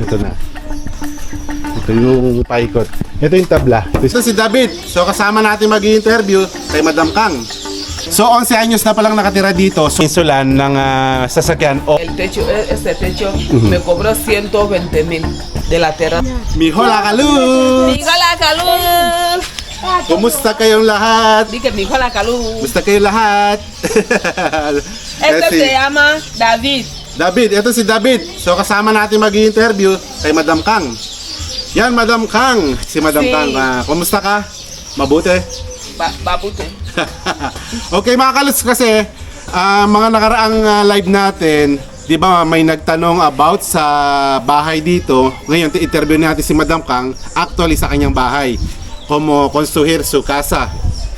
Ito na. Ito yung paikot. Ito yung tabla. Ito si David. So kasama natin mag-interview kay Madam Kang. So 11 anyos na palang nakatira dito. So insulan ng ah, sasakyan o El techo, e- este techo me cobró 120 mil de la terraza. Mijo la Caluz! ¡Mijo la caluz! Kumusta kayong lahat? Di que mi hijo la caluz. Kumusta kayong lahat? Este Kasi- se llama David. David, ito si David. So kasama natin mag-interview kay Madam Kang. Yan, Madam Kang. Si Madam Si- Kang. ah, kumusta ka? Mabuti? Ba babute. okay mga kalos kasi ah, mga nakaraang ah, live natin, 'di ba may nagtanong about sa bahay dito. Ngayon interview natin si Madam Kang actually sa kanyang bahay. Como construir su casa.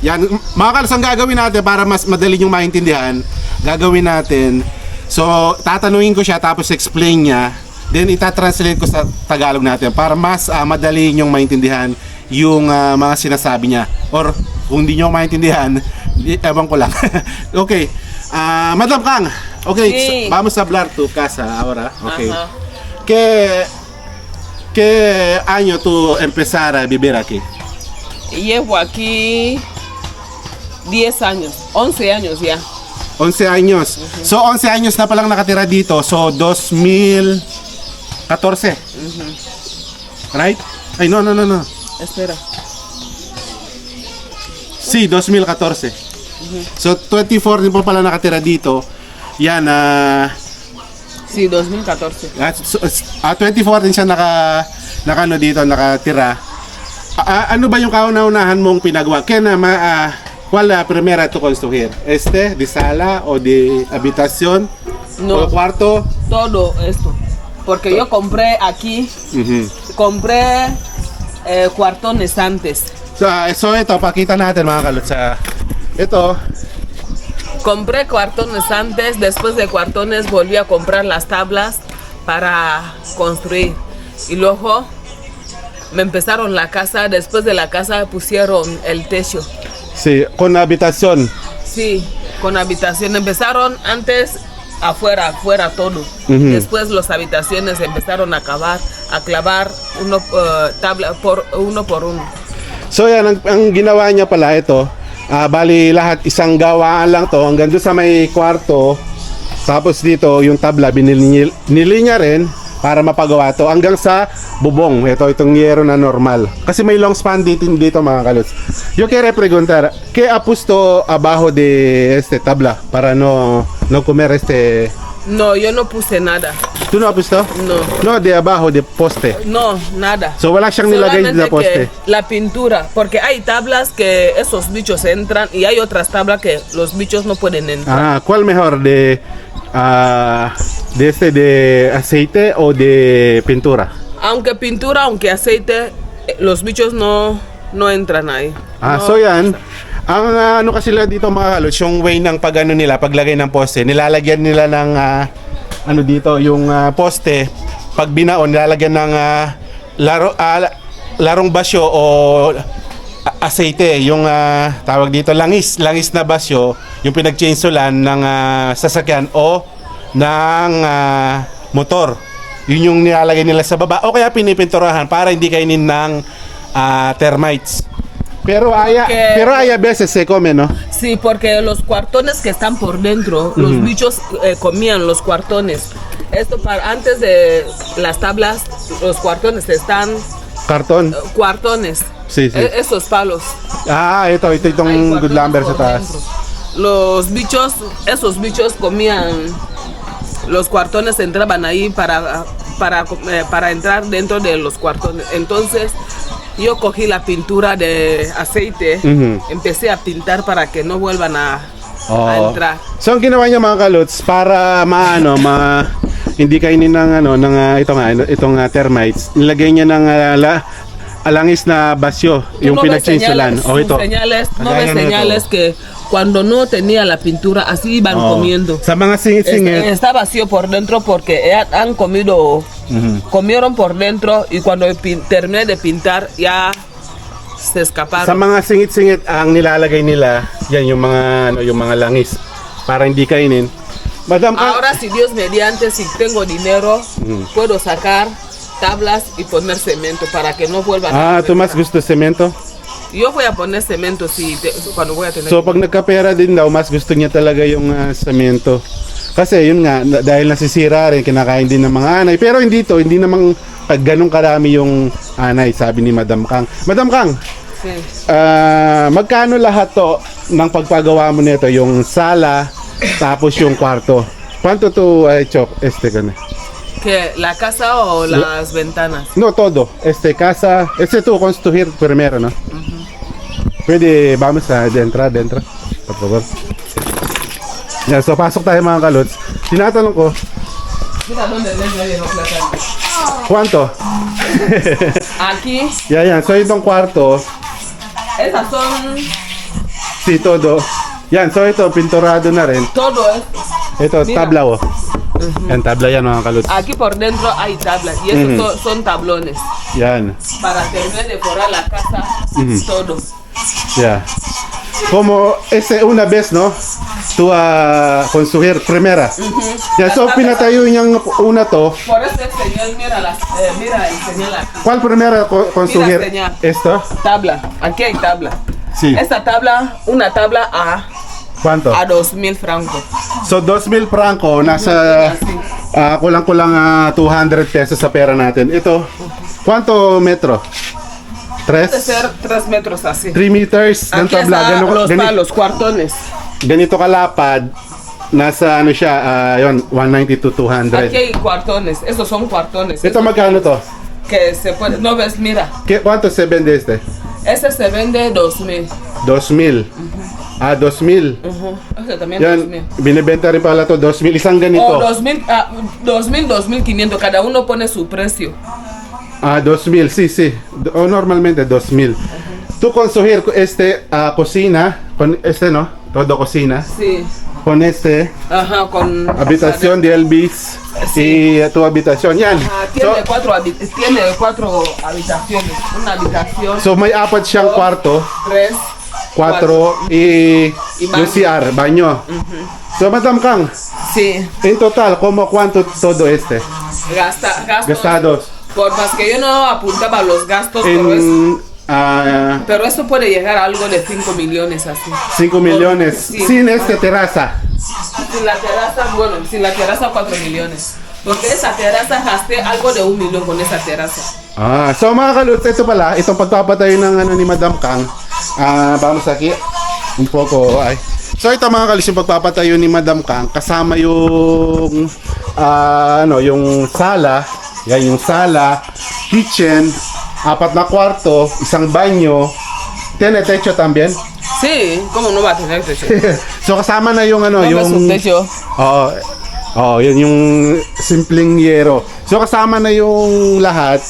Yan mga kalos ang gagawin natin para mas madali yung maintindihan. Gagawin natin. So tatanungin ko siya tapos explain niya. Then itatranslate ko sa Tagalog natin para mas ah, madali yung maintindihan yung ah, mga sinasabi niya. Or kung hindi nyo maintindihan, di- ewan ko lang. okay. Ah, Madam Kang, okay, so, vamos a hablar tu casa ahora. Okay. Ajá. ¿Qué, ¿Qué año tú empezar a vivir aquí? Llevo aquí 10 años, 11 años ya. 11 años. So, 11 años na palang nakatira dito. So, 2014. Right? Ay, no, no, no, no. Espera. Sí, 2014. So, 24 din po pala nakatira dito. Yan, ah... Sí, 2014. At so, ah, 24 din siya naka, naka ano dito, nakatira. Ah, ah, ano ba yung kauna-unahan mong pinagawa? Kaya na, ma, ah, ¿cuál la primera tu construir? Este, de sala o de habitación? No. ¿O cuarto? Todo esto. Porque yo compré aquí, compré eh, cuartones antes. So, ah, so ito, pakita natin mga kalot sa... Ito, Compré cuartones antes, después de cuartones volví a comprar las tablas para construir. Y luego me empezaron la casa, después de la casa pusieron el techo. Sí, con habitación. Sí, con habitación. Empezaron antes afuera, afuera todo. Ujú. Después las habitaciones empezaron a acabar, a clavar uno eh, tabla por uno por uno. So yan, ang, ang ginawa niya pala ito, ah, bali lahat isang gawaan lang to hanggang doon sa may kwarto. Tapos dito yung tabla binili niya, nili niya rin para mapagawa to hanggang sa bubong. Ito itong yero na normal. Kasi may long span dito, dito mga kalos. Yo quiero preguntar, ¿qué ha puesto abajo de este tabla para no no comer este No, yo no puse nada. ¿Tú no ha puesto? No. No, de abajo, de poste. No, nada. So wala siyang nilagay na poste. la pintura, porque hay tablas que esos bichos entran y hay otras tablas que los bichos no pueden entrar. Ah, ¿cuál mejor de ah, de este de aceite o de pintura? Aunque pintura, aunque aceite, eh, los bichos no, no entran ahí. Ah, No. so yan. Ang ah, ano kasi nila dito mga kalots, yung way ng pag ano nila, paglagay ng poste, nilalagyan nila ng ah, ano dito, yung ah, poste, pag binaon, nilalagyan ng ah, laro, ah, larong basyo o aceite, yung ah, tawag dito, langis, langis na basyo, yung pinag-chainsulan ng ah, sasakyan o ng ah, motor. Yun yung nilalagay nila sa baba o kaya pinipinturahan para hindi kainin ng ah, termites. Pero haya, Que- pero hay a veces se come, ¿no? Sí, porque los cuartones que están por dentro, los bichos eh, comían los cuartones. Esto para antes de las tablas, los cuartones están Karton. eh, cuartones. Sí, sí. E- esos palos. Ah, dentro. Los bichos, esos bichos comían los cuartones entraban ahí para para eh, para entrar dentro de los cuartones. Entonces yo cogí la pintura de aceite, empecé a pintar para que no vuelvan a, a Oo. entrar. So ang ginawa niya mga kalots para maano ma hindi kainin ng ano ng ah, ito nga itong termites. Nilagay niya ng la, alangis na basyo Tú yung no ves pinagchinsulan. señales, Oh, ito. señales, no ves señales que cuando no tenía la pintura así iban Oo. comiendo. Sa mga Está, singit-singit. está vacío por dentro porque ya han comido, Mhm. comieron por dentro y cuando pin- terminé de pintar ya se escaparon. Sa mga singit-singit ang nilalagay nila, yan yung mga ano yung mga langis para hindi kainin. Madam Kang, Ahora, si Dios mediante, si tengo dinero, puedo sacar tablas y poner cemento para que no vuelvan ah, a tu mas gusto semento? Yo voy a poner cemento si te- cuando voy a tener. So pag nagkapera din daw, mas gusto niya talaga yung ah, semento. Kasi yun nga, na- dahil nasisira rin, kinakain din ng mga anay. Pero hindi to, hindi namang pag ganun karami yung anay, sabi ni Madam Kang. Madam Kang, Sí. ah, magkano lahat to ng pagpagawa mo nito? Yung sala, tapos yung kwarto. Kwanto to, uh, Chok, este gana? ¿Que la casa o las ventanas? No, todo. Este, casa, este tú construir primero, ¿no? Pwede, vamos a dentro, dentro. Por favor. Yeah, so pasok tayo mga kalots. Tinatanong ko, kwanto? Aquí, Yan, yan. So itong kwarto, esas son si todo. Yan, so ito, pinturado na rin. todo es. Ito, Mira. tabla oh. Yan, tabla yan mga kalots. Aquí por dentro hay tablas y esos son, son tablones Yan. para terminar de decorar la casa. Todo. Yeah. Como ese una vez, no? Tú a construir primera. Ya, so pinatayo niyang una to. Por eso el señor mira las, eh, mira el señor aquí. ¿Cuál primera co- construir? ¿Esto? Tabla, aquí hay tabla. Sí. Esta tabla, una tabla a, ¿Cuánto? a dos mil francos. So 2,000 franco, nasa ah, kulang-kulang ah, 200 pesos sa pera natin. Ito, ¿cuánto metro? Puede 3? ser tres metros así. 3 meters ng Aquí tabla. está Ganito, los palos, cuartones. ganito kalapad. Nasa ano siya, ah, yun, 190 to Aquí 200. hay cuartones, estos son cuartones. Ito magkano to? Que se puede, no ves, mira, ¿Qué, ¿Cuánto se vende este? ese se vende dos mil. 2,000. Ah, 2,000. Ese también dos Yan, mil. binibenta rin pala to 2,000. Isang ganito. O dos mil, ah, dos mil, dos mil quinientos, cada uno pone su precio. Ah, 2,000. Sí, sí. O normalmente 2,000. Tú construir este ah, cocina, con este, ¿no? Todo cocina. Sí, Con este, ajá, con... habitación de Elvis Sí. y tu habitación. Yan. Ah, tiene, So, cuatro, habi- tiene cuatro habitaciones. Una habitación, so may apat siyang kwarto, tres, kwatro, y, Y baño. yung CR, banyo. So, Madam Kang, Sí, en total, como cuánto todo este? gasta, gastos. Gastados. Por más que yo no apuntaba los gastos, pero, es- En ah, pero eso puede llegar a algo de 5 millones así. 5 millones. Sí. Sin este terraza. Sin la terraza, bueno, sin la terraza 4 millones. Porque esa terraza gasté algo de un millón con esa terraza. Ah, so mga kaluts, ito pala, itong pagpapatayo ng ano ni Madam Kang. Ah, vamos aquí. Un poco, ay. So ito mga kaluts, yung pagpapatayo ni Madam Kang, kasama yung ah, ano, yung sala, yan yung sala, kitchen, apat na kwarto, isang banyo, tiene techo también. Sí, ¿cómo no va a tener techo? so kasama na yung ano, ¿No yung un techo? Oo. Oh, yun yung simpleng yero. So kasama na yung lahat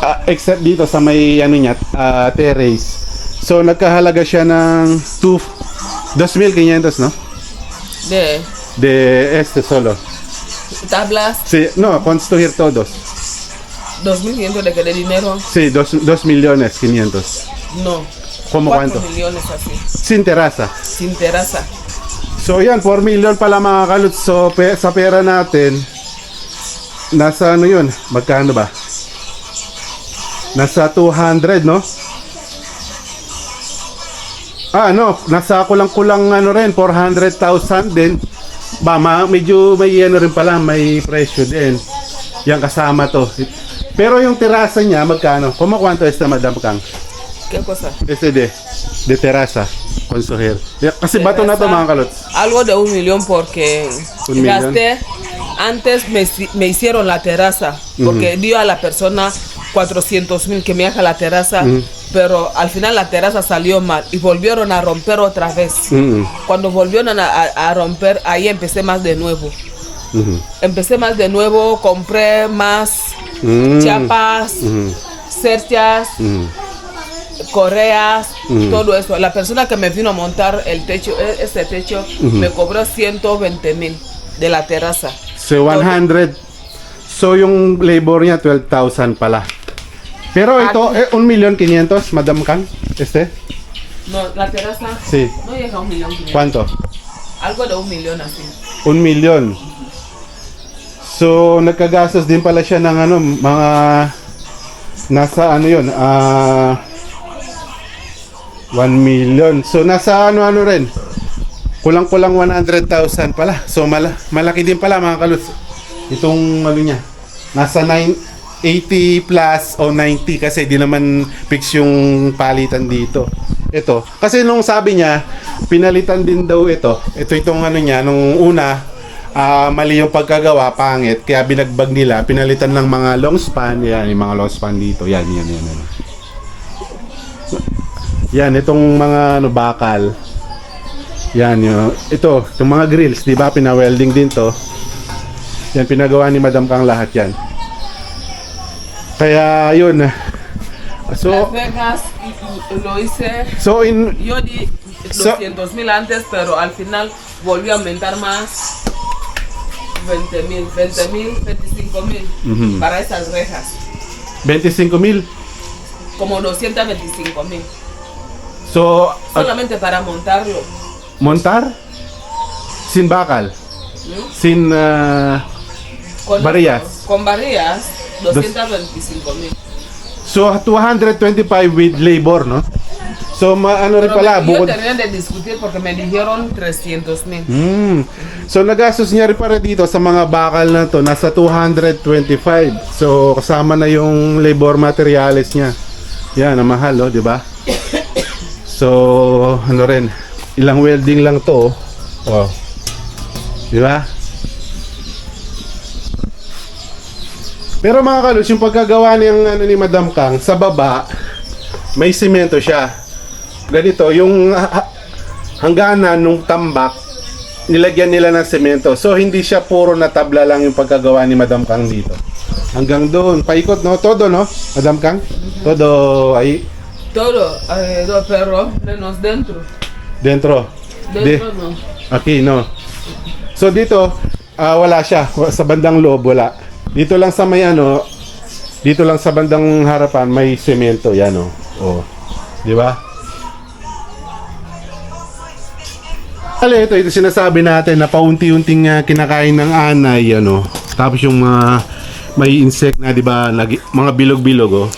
ah, except dito sa may ano niya, ah, terrace. So nagkahalaga siya ng 2 2,500, no? De De este solo. tablas, Sí, no, construir todos. 2.500 de que de dinero. Sí, 2 millones 500. No. ¿Cómo 4 cuánto? millones así. Sin terraza. Sin terraza. So yan, 4 million pala mga kalut. So pe- sa pera natin, nasa ano yun? Magkano ba? Nasa 200, no? Ah, no. Nasa kulang-kulang ano rin, 400,000 din. Ba, ma, medyo may ano rin pala, may presyo din. Yan kasama to. Pero yung terasa niya, magkano? Cuánto esta, Madam Kang? ¿Qué cosa? Este de, de terasa, consejer. Kasi bato na to Terraza. mga kalots. Algo de un millón porque Un gasté. Antes me, me hicieron la terraza porque dio a la persona 400 mil que me haga la terraza, pero al final la terraza salió mal y volvieron a romper otra vez. Cuando volvieron a, a- romper, ahí empecé más de nuevo. Empecé más de nuevo, compré más Mm. chapas, cerchas. Correas, Mm. todo eso. La persona que me vino a montar el techo, e- este techo, me cobró 120 mil de la terraza. So 100. So yung labor niya 12,000 pala. Pero ito, eh, 1,500,000, Madam Kang. Este? No, la terraza Sí. no llega a un millón. quinientos. ¿Cuánto? Algo de un millón así. 1 million. So, nagkagastos din pala siya ng ano, mga nasa ano yun, ah 1 million. So, nasa ano-ano rin. Kulang-kulang 100,000 pala. So, mala malaki din pala mga kaluts. Itong ano niya. Nasa 9 80 plus o 90 kasi di naman fix yung palitan dito. Ito. Kasi nung sabi niya, pinalitan din daw ito. Ito itong ano niya, nung una, ah, mali yung pagkagawa, pangit. Kaya binagbag nila, pinalitan ng mga long span. Yan, yung mga long span dito. Yan, yan, yan. yan. Yan, itong mga ano, bakal. Yan, yung, ito, itong mga grills, di ba? Pina-welding din to. Yan, pinagawa ni Madam Kang lahat yan. Kaya, yun. So, Vegas lo hice, so in, yo di So- 200 mil antes, pero al final volvió a aumentar más. 20 mil, 20 mil, 25 mil Ujú. para esas rejas. 25 mil. Como 225 mil. So, at Solamente para montarlo. montar? Sin bakal? ¿no? Sin, ah, Con, Varillas. Con varillas, 225 mil. so 225 with labor, no? So, ma, ano rin Pero pala, yo bukod... terminé de discutir porque me dijeron 300 mil. Hmm. So nagastos niya rin para dito sa mga bakal na to nasa 225. So kasama na yung labor materials niya. Yan, ang mahal, oh, 'di ba? So ano rin, ilang welding lang to. Oh. 'Di ba? Pero mga kalus, yung pagkagawa niyang ano ni Madam Kang sa baba, may semento siya. Ganito, yung ha- ha- hangganan nung tambak, nilagyan nila ng semento. So hindi siya puro na tabla lang yung pagkagawa ni Madam Kang dito. Hanggang doon, paikot no, todo no, Madam Kang? Todo ay Todo alrededor, pero menos dentro. dentro. Dentro no. Aquí no. So dito, ah, wala siya sa bandang loob wala. Dito lang sa may ano, dito lang sa bandang harapan may semento yan oh. Oh. Di ba? Ali, ito, ito sinasabi natin na paunti-unting ah, kinakain ng anay, ano. Tapos yung mga may insect na, di ba, mga bilog-bilog, oh.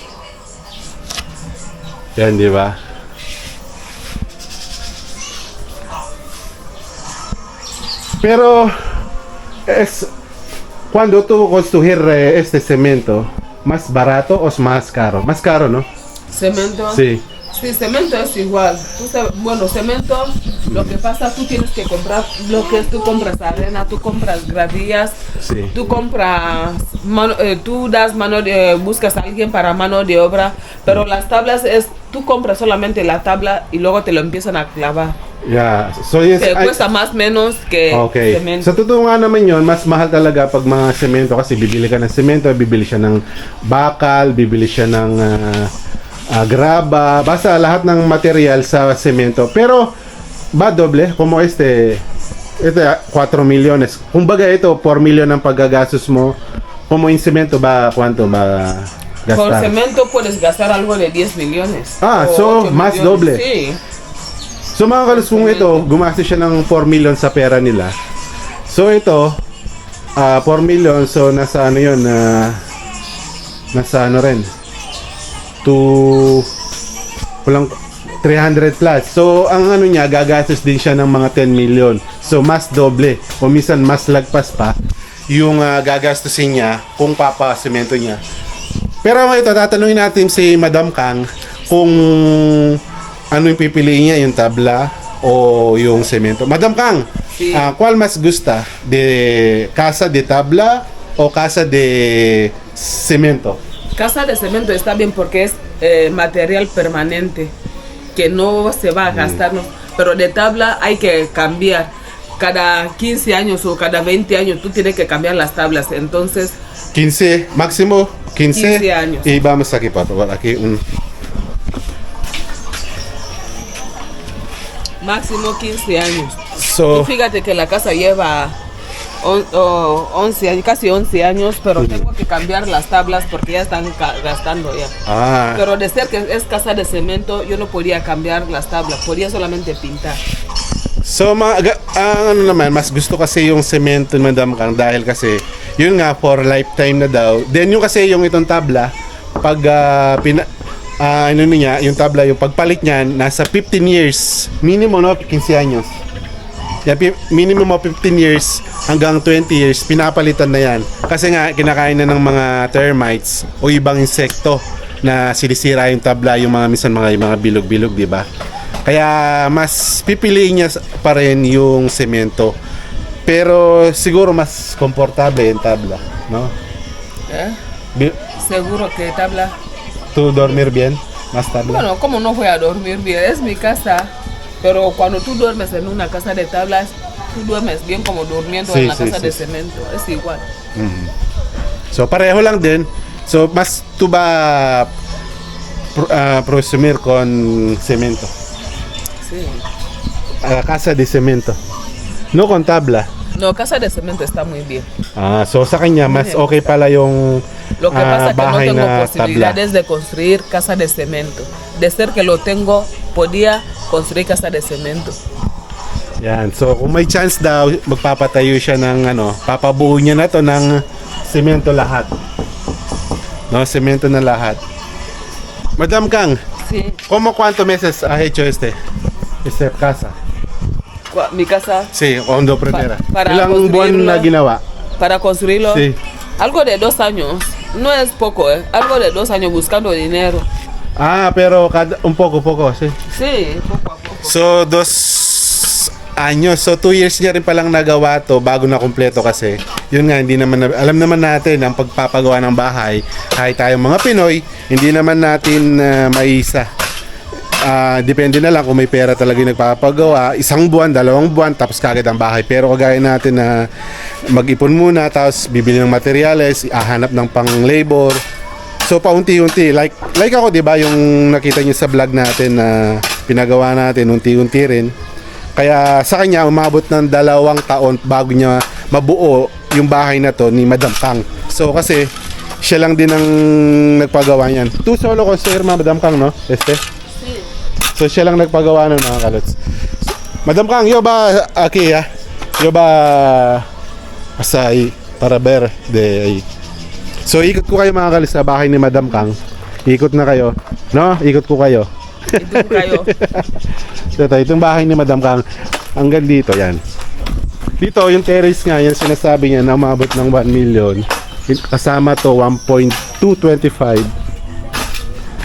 Yan, di ba? Pero, es, cuando tú construir eh, este cemento, ¿más barato o es más caro? Más caro, ¿no? Cemento. Sí. Sí, cemento es igual. Bueno, cemento, lo que pasa, tú tienes que comprar bloques, tú compras arena, tú compras gradillas, Sí. tú compras, mano- eh, tú das mano de, buscas a alguien para mano de obra, pero las tablas es, tú compras solamente la tabla y luego te lo empiezan a clavar. Yeah. So, yes, cuesta más menos que Okay. cemento. Sa totoo nga naman yun, mas mahal talaga pag mga semento kasi bibili ka ng semento, bibili siya ng bakal, bibili siya ng ah, ah, graba, basta lahat ng material sa semento. Pero, ba doble? Como este, ito ah, 4 millones. Kumbaga ito, 4 million ang paggagastos mo. Como in semento ba, kwanto ba Por gastar? cemento puedes gastar algo de 10 millones. Ah, so, 8 más millones. doble. Sí. So mga kalos kung ito, gumastos siya ng 4 million sa pera nila. So ito, ah 4 million, so nasa ano yun, na nasa ano rin, to, walang 300 plus. So ang ano niya, gagastos din siya ng mga 10 million. So mas doble, o minsan mas lagpas pa, yung ah, gagastusin niya kung papasemento niya. Pero ito, tatanungin natin si Madam Kang kung ano yung pipiliin niya, yung tabla o yung semento. Madam Kang, Sí. ah, ¿cuál más gusta? ¿De casa de tabla o casa de cemento? Casa de cemento está bien porque es eh, material permanente que no se va a gastar, ¿no? pero de tabla hay que cambiar. Cada 15 años o cada 20 años tú tienes que cambiar las tablas. Entonces, 15, máximo 15. 15 años. Y vamos aquí, por favor, aquí. un- máximo 15 años. So, Tú fíjate que la casa lleva on- o- 11 años, casi 11 años, pero tengo que cambiar las tablas porque ya están gastando ya. ah, Pero de ser que es casa de cemento, yo no podía cambiar las tablas, podía solamente pintar. So mga ang ano naman mas gusto kasi yung semento ni Madam Kang dahil kasi yun nga for lifetime na daw. Then yung kasi yung itong tabla pag ah, pina ah, ano niya, yung tabla yung pagpalit niyan nasa 15 years minimum no 15 anyos. Yan, minimum of 15 years hanggang 20 years, pinapalitan na yan. Kasi nga, kinakain na ng mga termites o ibang insekto na sinisira yung tabla, yung mga minsan mga, yung mga bilog-bilog, di ba? Kaya mas pipiliin niya pa rin yung semento. Pero siguro mas komportable yung tabla, no? ¿Eh? Bi- Seguro que tabla. To dormir bien, más tabla. Bueno, como no voy a dormir bien, es mi casa. Pero cuando tú duermes en una casa de tablas, tú duermes bien como durmiendo Sí, en la sí, casa sí. de cemento. Es igual. So pareho lang din. So mas tu ba pro, ah, prosumir con semento. Sí. Ah, casa de cemento. No con tabla. No, casa de cemento está muy bien. Ah, so sa kanya mas okay pala yung Lo que ah, pasa es que no tengo na tabla. posibilidades de construir casa de cemento. De ser que lo tengo, podía construir casa de cemento. Yan. So kung may chance daw magpapatayo siya ng ano, papabuo niya na to ng semento lahat. No, semento na lahat. Madam Kang, Sí. ¿cómo cuánto meses ha hecho este? Este casa? Cua- Mi casa, Sí, Hondo Primera. Pa- para Ilang buwan na ginawa? para construirlo, Sí. algo de dos años. No es poco, ¿eh? Algo de dos años buscando dinero. Ah, pero cada, un poco, poco, sí. Sí, poco a poco. So, dos anyos. So, two years niya rin palang nagawa to bago na kumpleto kasi. Yun nga, hindi naman, na- alam naman natin ang pagpapagawa ng bahay, kahit tayong mga Pinoy, hindi naman natin uh, maisa. Ah, depende na lang kung may pera talaga yung nagpapagawa. Isang buwan, dalawang buwan, tapos kagad ang bahay. Pero kagaya natin na mag-ipon muna, tapos bibili ng materyales, ahanap ng pang-labor. So paunti-unti, like like ako 'di ba yung nakita niyo sa vlog natin na pinagawa natin unti-unti rin. Kaya sa kanya umabot ng dalawang taon bago niya mabuo yung bahay na to ni Madam Kang. So kasi siya lang din ang nagpagawa niyan. Tu solo con sir Madam Kang, no? Este. So siya lang nagpagawa nun mga kalots. Madam Kang, yo ba aquí ah? Yo ba asay para ver de So ikot ko kayo mga kalis sa bahay ni Madam Kang. Ikot na kayo. No? Ikot ko kayo. Ito kayo. Ito, itong bahay ni Madam Kang. Hanggang dito, yan. Dito, yung terrace nga, yan sinasabi niya na umabot ng 1 million. Kasama to 1.225.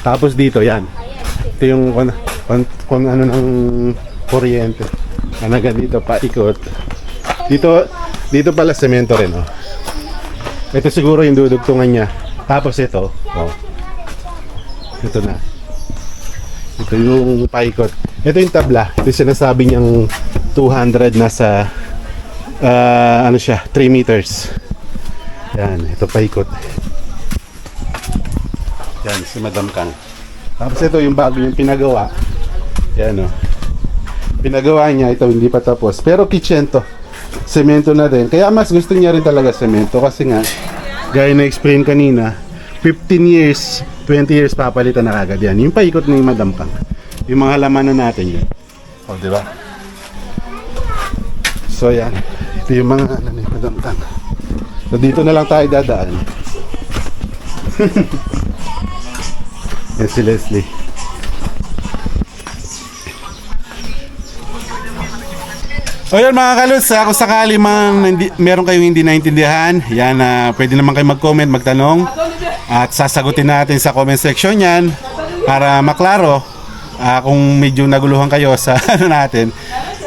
Tapos dito, yan. Ito yung kung, kung ano ng kuryente. Hanggang dito, paikot. Dito, dito pala semento rin, oh. Ito siguro yung dudugtungan niya. Tapos ito, oh. Ito na. Ito yung paikot. Ito yung tabla. Ito yung sinasabi niyang 200 nasa ah, ano siya, 3 meters. Yan, ito paikot. Yan, si Madam Kang. Tapos ito yung bago yung pinagawa. Yan o. Pinagawa niya, ito hindi pa tapos. Pero kitchen to. Semento na rin. Kaya mas gusto niya rin talaga semento kasi nga, gaya na explain kanina, 15 years, 20 years papalitan na kagad yan. Yung paikot ni Madam Kang. Yung mga laman na natin yun. O, di ba? So, yan. Ito yung mga ano ni Madam Kang. So, dito na lang tayo dadaan. yan si Leslie. O yan mga kalos, ah, kung sakali man hindi, meron kayong hindi naintindihan, yan, ah, pwede naman kayo mag-comment, magtanong. At sasagutin natin sa comment section yan para maklaro ah, kung medyo naguluhan kayo sa ano natin,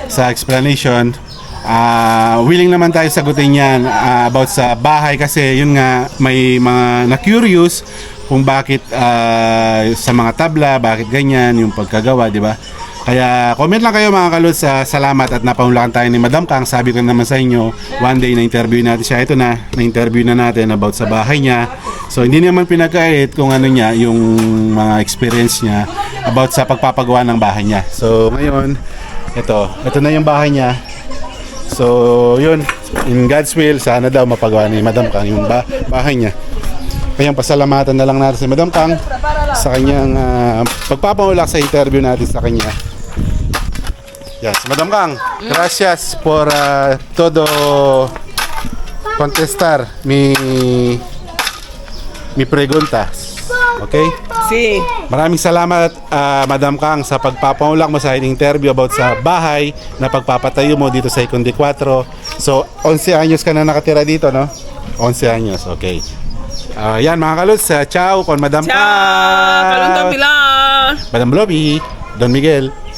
sa explanation. Ah, willing naman tayo sagutin yan ah, about sa bahay kasi yun nga may mga na-curious kung bakit ah, sa mga tabla, bakit ganyan yung pagkagawa, di ba? Kaya comment lang kayo mga kalot sa salamat at napaunlakan tayo ni Madam Kang. Sabi ko naman sa inyo, one day na-interview natin siya. Ito na, na-interview na natin about sa bahay niya. So hindi naman pinagkait kung ano niya, yung mga experience niya about sa pagpapagawa ng bahay niya. So ngayon, ito, ito na yung bahay niya. So yun, in God's will, sana daw mapagawa ni Madam Kang yung ba- bahay niya. Kayang pasalamatan na lang natin si Madam Kang sa kanyang ah, pagpapahulak sa interview natin sa kanya. Yes, Madam Kang, gracias por ah, todo contestar mi mi preguntas. Okay? Sí. Maraming salamat ah, Madam Kang sa pagpapaulak mo sa interview about sa bahay na pagpapatayo mo dito sa Ikundi 4. So, 11 anyos ka na nakatira dito, no? 11 anyos, okay. Ah, yan mga kaluts, ah, ciao con Madam Ciao. Kang. Kalunto Pilar. Madam Bloby, Don Miguel.